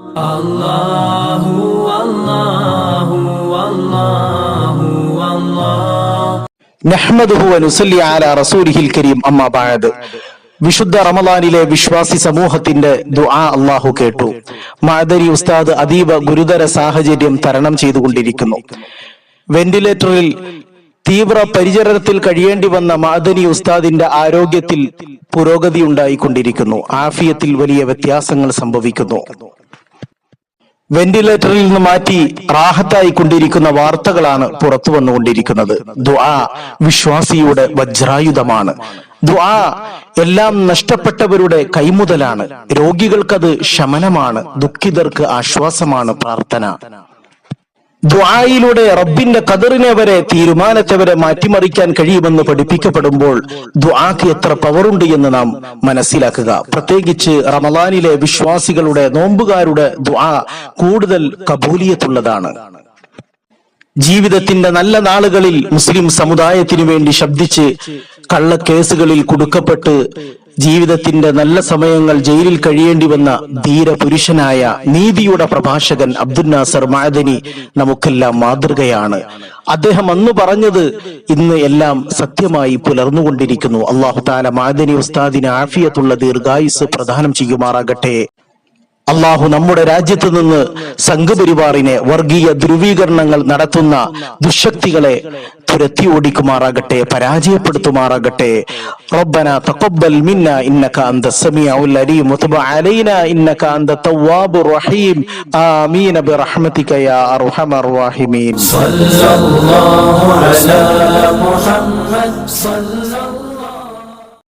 അല്ലാഹു അല്ലാഹു അല്ലാഹു അല്ലാഹു നഹ്മദുഹു വനുസല്ലി അലാ റസൂലിഹിൽ കരീം അമ്മാ ബഅദ് വിശുദ്ധ റമദാനിലെ വിശ്വാസി സമൂഹത്തിന്റെ ദുആ അള്ളാഹു കേട്ടു. മാദരി ഉസ്താദ് അതീവ ഗുരുതര സാഹചര്യം തരണം ചെയ്തുകൊണ്ടിരിക്കുന്നു. വെന്റിലേറ്ററിൽ തീവ്ര പരിചരണത്തിൽ കഴിയേണ്ടി വന്ന മാദനി ഉസ്താദിന്റെ ആരോഗ്യത്തിൽ പുരോഗതി ഉണ്ടായിക്കൊണ്ടിരിക്കുന്നു. ആഫിയത്തിൽ വലിയ വ്യത്യാസങ്ങൾ സംഭവിക്കുന്നു. വെന്റിലേറ്ററിൽ നിന്ന് മാറ്റി റാഹത്തായി കൊണ്ടിരിക്കുന്ന വാർത്തകളാണ് പുറത്തു വന്നുകൊണ്ടിരിക്കുന്നത്. ദുആ വിശ്വാസിയുടെ വജ്രായുധമാണ്. ദുആ എല്ലാം നഷ്ടപ്പെട്ടവരുടെ കൈമുതലാണ്. രോഗികൾക്കത് ശമനമാണ്. ദുഃഖിതർക്ക് ആശ്വാസമാണ് പ്രാർത്ഥന. ദുആയിലൂടെ റബ്ബിന്റെ കതിറിനെ വരെ തീരുമാനത്തെ മാറ്റിമറിക്കാൻ കഴിയുമെന്ന് പഠിപ്പിക്കപ്പെടുമ്പോൾ ദ്വാക്ക് എത്ര പവറുണ്ട് എന്ന് നാം മനസ്സിലാക്കുക. പ്രത്യേകിച്ച് റമദാനിലെ വിശ്വാസികളുടെ നോമ്പുകാരുടെ ദ്വാ കൂടുതൽ കബൂലിയത്തുള്ളതാണ്. ജീവിതത്തിന്റെ നല്ല നാളുകളിൽ മുസ്ലിം സമുദായത്തിനു വേണ്ടി ശബ്ദിച്ച് കള്ളക്കേസുകളിൽ കുടുക്കപ്പെട്ട് ജീവിതത്തിന്റെ നല്ല സമയങ്ങൾ ജയിലിൽ കഴിയേണ്ടി വന്ന ധീരപുരുഷനായ നീതിയുടെ പ്രഭാഷകൻ അബ്ദുൽ നാസർ മാദനി നമുക്കെല്ലാം മാതൃകയാണ്. അദ്ദേഹം അന്ന് പറഞ്ഞത് ഇന്ന് എല്ലാം സത്യമായി പുലർന്നുകൊണ്ടിരിക്കുന്നു. അള്ളാഹു താല മാദനി ഉസ്താദിന് ആഫിയത്തുള്ള ദീർഘായുസ് പ്രദാനം ചെയ്യുമാറാകട്ടെ. അള്ളാഹു നമ്മുടെ രാജ്യത്ത് നിന്ന് സംഘപരിവാറിനെ വർഗീയ ധ്രുവീകരണങ്ങൾ നടത്തുന്ന ദുശക്തികളെ തുരത്തി ഓടിക്കുമാറാകട്ടെ പരാജയപ്പെടുത്തുമാറാകട്ടെ. റബ്ബന തഖബ്ബൽ മിന്ന ഇന്നക അന്ത സമീഉൽ അലീം വതുബ് അലൈന ഇന്നക അന്ത റഹീം. ആമീൻ. ബിറഹ്മതിക യാ അർഹമർ റഹീമീൻ. സല്ലല്ലാഹു അലാ മുഹമ്മദ്